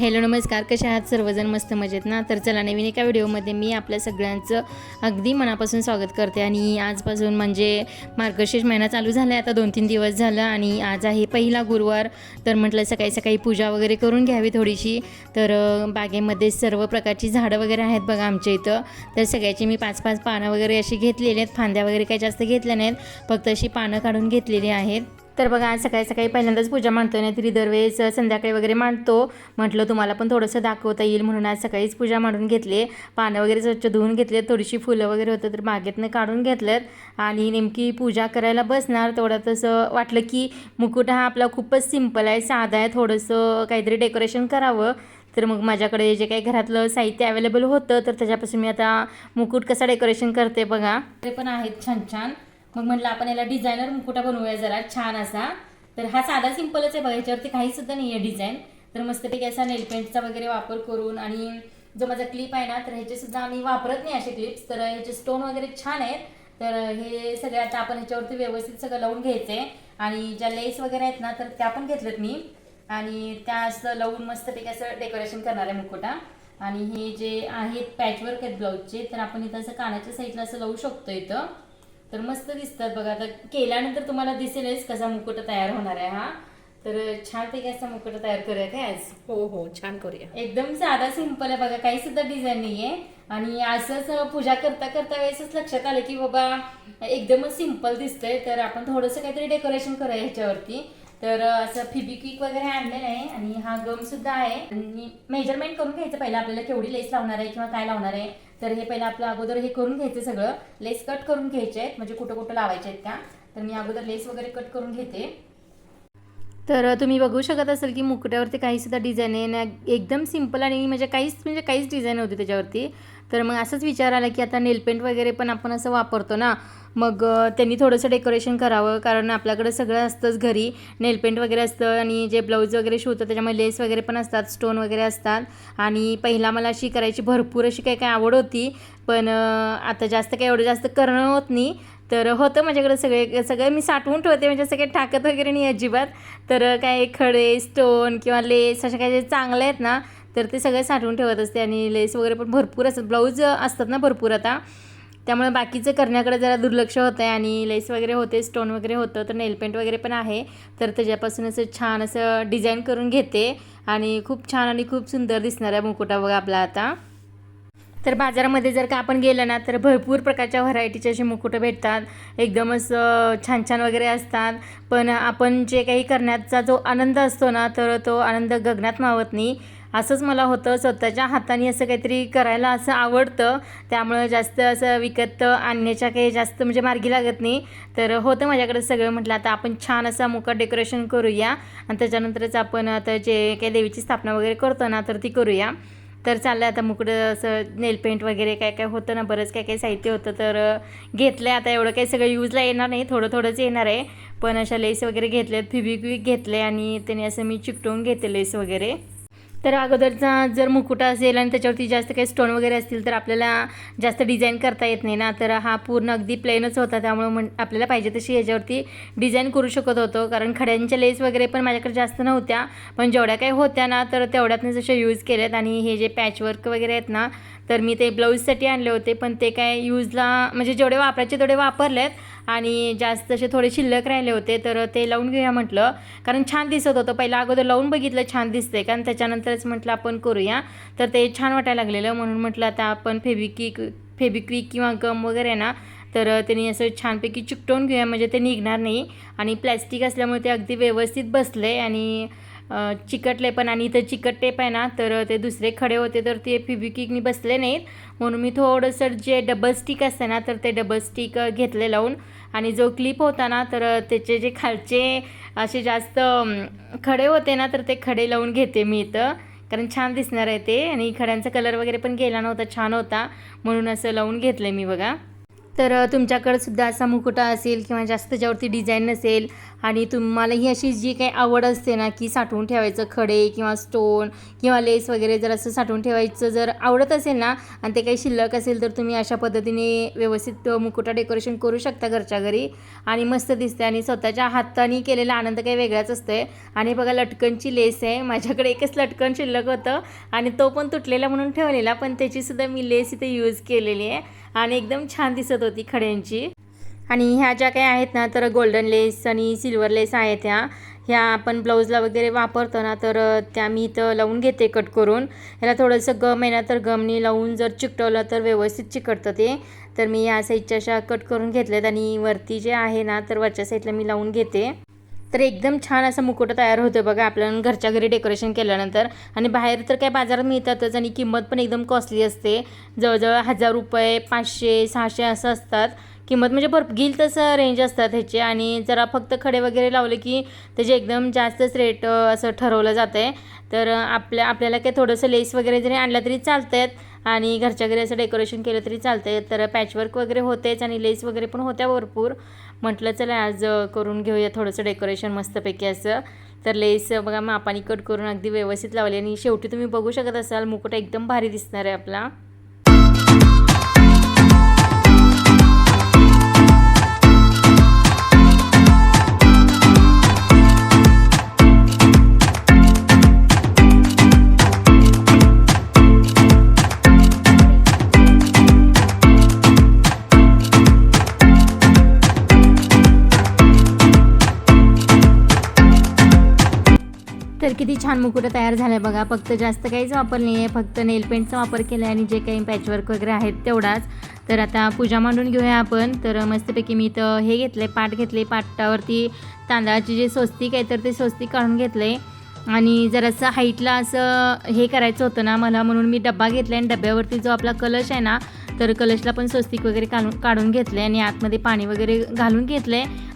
Hello नमस्कार. कसे आहात? सर्वजण मस्त मजेत ना? तर चला नवीन एका व्हिडिओमध्ये मी आपल्या सगळ्यांचं अगदी मनापासून स्वागत करते. आणि आजपासून म्हणजे मार्गशीर्ष महिना चालू झाला आहे आता दोन तीन दिवस झालं आणि आज आहे पहिला गुरुवार. तर म्हटलं सकाळी सकाळी पूजा वगैरे करून घ्यावी थोडीशी. तर बागेमध्ये सर्व प्रकारची झाडं वगैरे आहेत बघा आमच्या इथं. तर सगळ्याची मी पाच पाच पानं वगैरे अशी घेतलेली आहेत. फांद्या वगैरे काही जास्त घेतल्या नाहीत. फक्त अशी पानं काढून घेतलेली आहेत. तर बघा आज सकाळी सकाळी पहिल्यांदाच पूजा मांडतो नाही तरी दरवेळेस संध्याकाळी वगैरे मांडतो. म्हटलं तुम्हाला पण थोडंसं दाखवता येईल. म्हणून आज सकाळीच पूजा मांडून घेतली. पानं वगैरे स्वच्छ धुवून घेतले थोडीशी फुलं वगैरे होतं तर बागेतनं काढून घेतलेत. आणि नेमकी पूजा करायला बसणार तेवढ्यात तसं वाटलं की मुकुट हा आपला खूपच सिंपल आहे साधा आहे थोडंसं काहीतरी डेकोरेशन करावं. तर मग माझ्याकडे जे काही घरातलं साहित्य अवेलेबल होतं तर त्याच्यापासून मी आता मुकुट कसा डेकोरेशन करते बघा. ते पण आहेत छान छान. मग म्हटलं आपण याला डिझायनर मुकुटा बनवूया जरा छान असा. तर हा साधा सिंपलच आहे बघा याच्यावरती काही सुद्धा नाही आहे डिझाईन तर मस्तपैकी असा नेल पेंटचा वगैरे वापर करून आणि जो माझा क्लिप आहे ना तर ह्याचे सुद्धा आम्ही वापरत नाही असे क्लिप्स तर ह्याचे स्टोन वगैरे छान आहेत. तर हे सगळे आता आपण ह्याच्यावरती व्यवस्थित सगळं लावून घ्यायचे आणि ज्या लेस वगैरे आहेत ना तर त्या पण घेतल्यात मी. आणि त्या असं लावून मस्तपैकी असं डेकोरेशन करणार आहे मुकुटा. आणि हे जे आहेत पॅचवर्क आहेत ब्लाऊजचे तर आपण इथं असं कानाच्या साईडला असं लावू शकतो इथं. तर मस्त दिसतात बघा. आता केल्यानंतर तुम्हाला दिसेलच कसा मुकुट तयार होणार आहे हा. तर छानपैकी असा मुकुट तयार करूया काय आज. हो हो छान करूया. एकदम साधा सिंपल आहे बघा. काही सुद्धा डिझाईन नाहीये. आणि असंच पूजा करता करता वेळेसच लक्षात आलं की बाबा एकदमच सिंपल दिसतंय. तर आपण थोडंसं काहीतरी डेकोरेशन करूया ह्याच्यावरती. तर असं फिबिक्विक वगैरे आणलेलं आहे. आणि हा गम सुद्धा आहे. आणि मेजरमेंट करून घ्यायचं. पहिलं आपल्याला केवढी लेस लावणार आहे किंवा काय लावणार आहे. तर हे पहिलं आपलं अगोदर हे करून घ्यायचं सगळं. लेस कट करून घ्यायचे आहेत म्हणजे कुठं कुठं लावायचे आहेत त्या. तर मी अगोदर लेस वगैरे कट करून घेते. तर तुम्ही बघू शकत असाल की मुकुट्यावरती काही सुद्धा डिझाईन आहे. ना एकदम सिंपल आणि म्हणजे काहीच म्हणजे काहीच डिझाईन होती त्याच्यावरती. तर मग असंच विचार आला की आता नेलपेंट वगैरे पण आपण असं वापरतो ना मग त्यांनी थोडंसं डेकोरेशन करावं कारण आपल्याकडे सगळं असतंच घरी. नेलपेंट वगैरे असतं आणि जे ब्लाऊज वगैरे शिवतं त्याच्यामध्ये लेस वगैरे पण असतात स्टोन वगैरे असतात. आणि पहिला मला अशी करायची भरपूर अशी काही काही आवड होती पण आता जास्त काही एवढं जास्त करणं होत नाही. तर होतं माझ्याकडे सगळे सगळे मी साठवून ठेवते म्हणजे सगळे टाकत वगैरे नाही अजिबात. तर काय खडे स्टोन किंवा लेस अशा काही जे चांगले आहेत ना तर ते सगळे साठवून ठेवत असते आणि लेस वगैरे पण भरपूर असतात. ब्लाऊज असतात ना भरपूर आता. त्यामुळे बाकीचं करण्याकडे जरा दुर्लक्ष होतं आहे आणि लेस वगैरे होते स्टोन वगैरे होतं तर नेलपेंट वगैरे पण आहे. तर त्याच्यापासून असं छान असं डिझाईन करून घेते आणि खूप छान आणि खूप सुंदर दिसणार आहे मुकुटा बघा आपला आता. तर बाजारामध्ये जर का आपण गेलं ना तर भरपूर प्रकारच्या व्हरायटीचे असे मुकुटं भेटतात. एकदम असं छान छान वगैरे असतात. पण आपण जे काही करण्याचा जो आनंद असतो ना तर तो आनंद गगनात मावत नाही. असंच मला होतं. स्वतःच्या हाताने असं काहीतरी करायला असं आवडतं. त्यामुळं जास्त असं विकत आणण्याच्या काही जास्त म्हणजे मार्गी लागत नाही. तर होतं माझ्याकडे सगळं म्हटलं आता आपण छान असा मुकट डेकोरेशन करूया. आणि त्याच्यानंतरच आपण आता जे काही देवीची स्थापना वगैरे करतो ना तर ती करूया. तर चाललं आता मुकडं असं नेल पेंट वगैरे काय काय होतं ना बरंच काय काय साहित्य होतं. तर घेतलं आहे आता एवढं काही सगळं यूजला येणार नाही थोडं थोडंच येणार आहे. पण अशा लेस वगैरे घेतल्यात फिबिक्विक घेतले आणि त्याने असं मी चिकटवून घेते लेस वगैरे. तर अगोदरचा जर मुकुटा असेल आणि त्याच्यावरती जास्त काही स्टोन वगैरे असतील तर आपल्याला जास्त डिझाईन करता येत नाही ना. तर हा पूर्ण अगदी प्लेनच होता. त्यामुळं म्हण आपल्याला पाहिजे तशी याच्यावरती डिझाईन करू शकत होतो. कारण खड्यांच्या लेस वगैरे पण माझ्याकडे जास्त नव्हत्या. पण जेवढ्या काही होत्या ना तर तेवढ्यातनं जसे यूज केल्यात आणि हे जे पॅचवर्क वगैरे आहेत ना तर मी ते ब्लाऊजसाठी आणले होते पण ते काय यूजला म्हणजे जेवढे वापरायचे तेवढे वापरलेत आणि जास्त असे थोडे शिल्लक राहिले होते तर ते लावून घेऊया म्हटलं. कारण छान दिसत होतं पहिलं अगोदर लावून बघितलं छान दिसते कारण त्याच्यानंतरच म्हटलं आपण करूया. तर ते छान वाटायला लागलेलं म्हणून म्हटलं आता आपण फेबिक्विक फेबिक्विक किंवा गम वगैरे ना तर त्यांनी असं छानपैकी चिकटवून घेऊया म्हणजे ते निघणार नाही. आणि प्लॅस्टिक असल्यामुळे ते अगदी व्यवस्थित बसले आणि चिकटले पण आणि इथं चिकट टेप आहे ना तर ते दुसरे खडे होते तर ते फिबिकिकनी बसले नाहीत. म्हणून मी थोडंसं जे डबल स्टिक असते ना तर ते डबल स्टिक घेतले लावून. आणि जो क्लिप होता ना तर त्याचे जे खालचे असे जास्त खडे होते ना तर ते खडे लावून घेते मी इथं. कारण छान दिसणार आहे ते. आणि खड्यांचा कलर वगैरे पण गेला नव्हता छान होता. म्हणून असं लावून घेतलं मी बघा. तर अ, तुमच्याकडे सुद्धा असा मुकुटा असेल किंवा जास्त त्याच्यावरती डिझाईन नसेल आणि तुम्हाला ही अशी जी काही आवड असते ना की साठवून ठेवायचं खडे किंवा स्टोन किंवा लेस वगैरे जर असं साठवून ठेवायचं जर आवडत असेल ना आणि ते काही शिल्लक असेल तर तुम्ही अशा पद्धतीने व्यवस्थित मुकुटा डेकोरेशन करू शकता घरच्या घरी आणि मस्त दिसते आणि स्वतःच्या हाताने केलेला आनंद काही वेगळाच असतो आहे आणि बघा लटकनची लेस आहे. माझ्याकडे एकच लटकन शिल्लक होतं आणि तो पण तुटलेला म्हणून ठेवलेला पण त्याचीसुद्धा मी लेस इथे यूज केलेली आहे. आणि एकदम छान दिसत होती खड्यांची. आणि ह्या ज्या काही आहेत ना तर गोल्डन लेस आणि सिल्वर लेस आहेत ह्या. ह्या आपण ब्लाऊजला वगैरे वापरतो ना तर त्या मी इथं लावून घेते कट करून. ह्याला थोडंसं गम आहे ना तर गमने लावून जर चिकटवलं तर व्यवस्थित चिकटतं ते. तर मी या साईडच्या अशा कट करून घेतल्यात आणि वरती जे आहे ना तर वरच्या साईडला मी लावून घेते. तर एकदम छान असा मुकुट तयार होतो बघा. आपल्याला घरच्या घरी डेकोरेशन केल्यानंतर. आणि बाहेर तर काय बाजारात मिळतातच आणि किंमत पण एकदम कॉस्टली असते. जवळजवळ हजार रुपये पाचशे सहाशे असं असतात. किंमत म्हणजे भरपूर घेईल तसं रेंज असतात ह्याचे. आणि जरा फक्त खडे वगैरे लावले की त्याचे एकदम जास्तच रेट असं ठरवलं जातं आहे तर आपल्या आपल्याला काय थोडंसं लेस वगैरे जरी आणलं तरी चालत आहेत आणि घरच्या घरी असं डेकोरेशन केलं तरी चालतं आहे तर पॅचवर्क वगैरे होतेच आणि लेस वगैरे पण होत्या भरपूर. म्हटलं चला आज करून घेऊया थोडंसं डेकोरेशन मस्तपैकी असं. तर लेस बघा मापानी कट करून अगदी व्यवस्थित लावली. आणि शेवटी तुम्ही बघू शकत असाल मुकुट एकदम भारी दिसणार आहे आपला. तर किती छान मुकुट तयार झालं आहे बघा. फक्त जास्त काहीच वापर नाही आहे फक्त नेल पेंटचा वापर केला आहे आणि जे काही पॅचवर्क वगैरे आहेत तेवढाच. तर आता पूजा मांडून घेऊया आपण. तर मस्तपैकी मी तर हे घेतलं आहे पाट घेतले पाटावरती तांदळाची जे स्वस्तिक आहे तर ते स्वस्तिक काढून घेतलं आहे आणि जरासं हाईटला असं हे करायचं होतं ना मला म्हणून मी डब्बा घेतला आणि डब्यावरती जो आपला कलश आहे ना तर कलशला पण स्वस्तिक वगैरे काढून काढून घेतलं आहे आणि आतमध्ये पाणी वगैरे घालून घेतलं आहे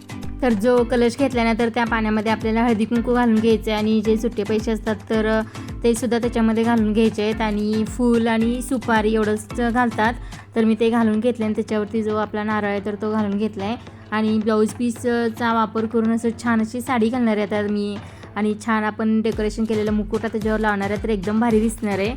तर जो कलश घेतला ना तर त्या पाण्यामध्ये आपल्याला हळदी कुंकू घालून घ्यायचे आहे आणि जे सुट्टे पैसे असतात तर ते सुद्धा त्याच्यामध्ये घालून घ्यायचे आहेत. आणि फूल आणि सुपारी एवढंच घालतात. तर मी ते घालून घेतले आणि त्याच्यावरती जो आपला नारळ आहे तर तो घालून घेतला आहे आणि ब्लाऊज पीसचा वापर करून असं छान अशी साडी घालणार आहे. आता मी आणि छान आपण डेकोरेशन केलेलं मुकुटा त्याच्यावर लावणार आहे तर एकदम भारी दिसणार आहे.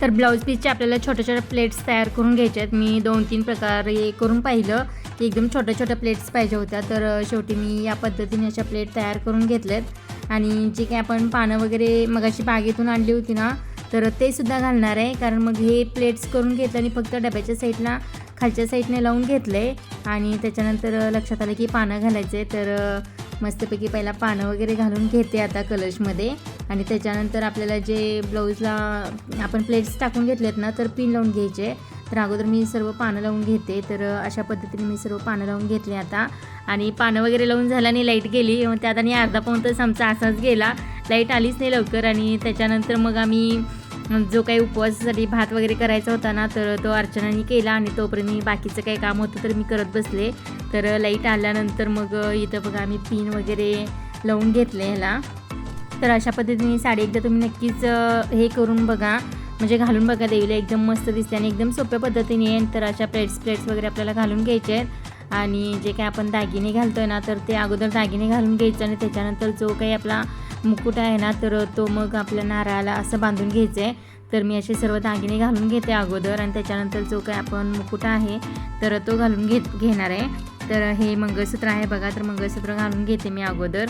तर ब्लाऊज पीसचे आपल्याला छोट्या छोट्या प्लेट्स तयार करून घ्यायच्या आहेत. मी दोन तीन प्रकारे करून पाहिलं. की एकदम छोट्या छोट्या प्लेट्स पाहिजे होत्या. तर शेवटी मी या पद्धतीने अशा प्लेट तयार करून घेतल्यात आणि जे काही आपण पानं वगैरे मगाशी बागेतून आणली होती ना तर ते सुद्धा घालणार आहे. कारण मग हे प्लेट्स करून घेतलं आणि फक्त डब्याच्या साईडला खालच्या साईडने लावून घेतलं. आहे आणि त्याच्यानंतर लक्षात आलं की पानं घालायचे. तर मस्तपैकी पहिला पानं वगैरे घालून घेते आता कलशमध्ये आणि त्याच्यानंतर आपल्याला जे ब्लाऊजला आपण प्लेट्स टाकून घेतलेत ना तर पिन लावून घ्यायचे. तर अगोदर मी सर्व पानं लावून घेते. तर अशा पद्धतीने मी सर्व पानं लावून घेतली आता. आणि पानं वगैरे लावून झाल्याने लाइट गेली. मग त्यात आणि अर्धा पाऊन तर आमचा असाच गेला. लाइट आलीच नाही लवकर आणि त्याच्यानंतर मग आम्ही जो काही उपवासासाठी भात वगैरे करायचा होता ना तर तो अर्चनाने केला आणि तोपर्यंत मी बाकीचं काही काम होतं तर मी करत बसले. तर लाइट आल्यानंतर मग इथं बघा आम्ही पिन वगैरे लावून घेतले ह्याला. तर अशा पद्धतीने साडी एकदा तुम्ही नक्कीच हे करून बघा. म्हणजे घालून बघा देवीला एकदम मस्त दिसते आणि एकदम सोप्या पद्धतीने तर अशा प्लेट्स प्लेट्स वगैरे आपल्याला घालून घ्यायचे आहेत. आणि जे काही आपण दागिने घालतोय ना तर ते अगोदर दागिने घालून घ्यायचं आणि त्याच्यानंतर जो काही आपला मुकुट आहे ना तर तो मग आपल्या नारळाला असं बांधून घ्यायचं. आहे तर मी असे सर्व दागिने घालून घेते अगोदर आणि त्याच्यानंतर जो काही आपण मुकुट आहे तर तो घालून घेत घेणार आहे. तर हे मंगळसूत्र आहे बघा तर मंगळसूत्र घालून घेते मी अगोदर.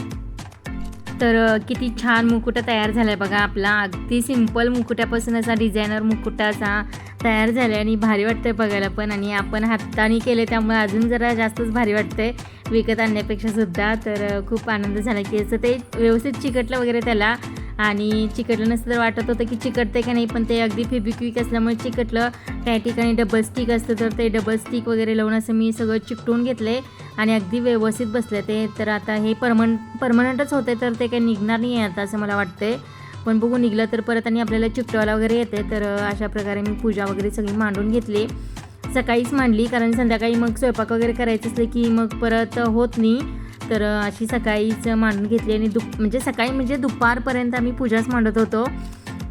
तर किती छान मुकुटा तयार झाला आहे बघा आपला. अगदी सिंपल मुकुट्यापासून असा डिझायनर मुकुटाचा तयार झाला आहे आणि भारी वाटतंय बघायला पण. आणि आपण हाताने केले त्यामुळे अजून जरा जास्तच भारी वाटतंय. विकत आणण्यापेक्षा सुद्धा. तर खूप आनंद झाला की असं ते व्यवस्थित चिकटलं वगैरे त्याला. आणि चिकटलं नसतं तर वाटत होतं की चिकटते का नाही पण ते अगदी फेबिक्विक असल्यामुळे चिकटलं. काही ठिकाणी डबल स्टिक असतं तर ते डबल स्टिक वगैरे लावून असं मी सगळं चिकटवून घेतले आणि अगदी व्यवस्थित बसले ते तर आता हे परमन परमनंटच होते तर ते काही निघणार नाही आहे आता असं मला वाटते पण बघू निघलं तर परत आणि आपल्याला चिकटवायला वगैरे येते तर अशा प्रकारे मी पूजा वगैरे सगळी मांडून घेतली. सकाळीच मांडली कारण संध्याकाळी मग स्वयंपाक वगैरे करायचं असलं की मग परत होत नाही. तर अशी सकाळीच मांडून घेतली आणि दुप म्हणजे सकाळी म्हणजे दुपारपर्यंत आम्ही पूजाच मांडत होतो.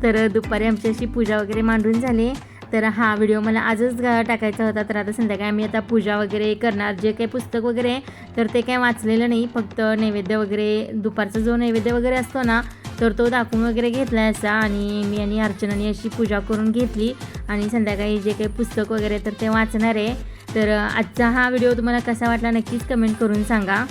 तर दुपारी आमची अशी पूजा वगैरे मांडून झाली. तर हा व्हिडिओ मला आजच टाकायचा होता. तर आता संध्याकाळी आम्ही आता पूजा वगैरे करणार. जे काही पुस्तक वगैरे आहे तर ते काही वाचलेलं नाही. फक्त नैवेद्य वगैरे दुपारचा जो नैवेद्य वगैरे असतो ना तर तो दाखवून वगैरे घेतला असा. आणि मी आणि अर्चनाने अशी पूजा करून घेतली. आणि संध्याकाळी जे काही पुस्तक वगैरे तर ते वाचणार आहे. तर आजचा हा व्हिडिओ तुम्हाला कसा वाटला नक्कीच कमेंट करून सांगा.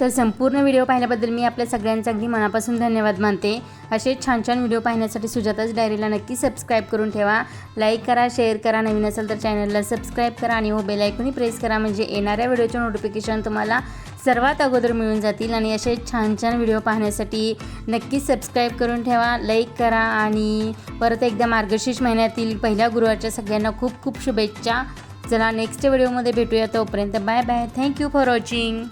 तर संपूर्ण व्हिडिओ पाहिल्याबद्दल मी आपल्या सगळ्यांचा अगदी मनापासून धन्यवाद मानते. असे छान छान व्हिडिओ पाहण्यासाठी सुजाताच डायरीला नक्की सबस्क्राईब करून ठेवा. लाईक करा शेअर करा. नवीन असेल तर चॅनलला सबस्क्राईब करा आणि हो बेलायकनही प्रेस करा. म्हणजे येणाऱ्या व्हिडिओचे नोटिफिकेशन तुम्हाला सर्वात अगोदर मिळून जातील आणि असे छान छान व्हिडिओ पाहण्यासाठी नक्की सबस्क्राईब करून ठेवा. लाईक करा आणि परत एकदा मार्गशीर्ष महिन्यातील पहिल्या गुरुवारच्या सगळ्यांना खूप खूप शुभेच्छा. चला नेक्स्ट व्हिडिओमध्ये भेटूया. तोपर्यंत bye bye thank you for watching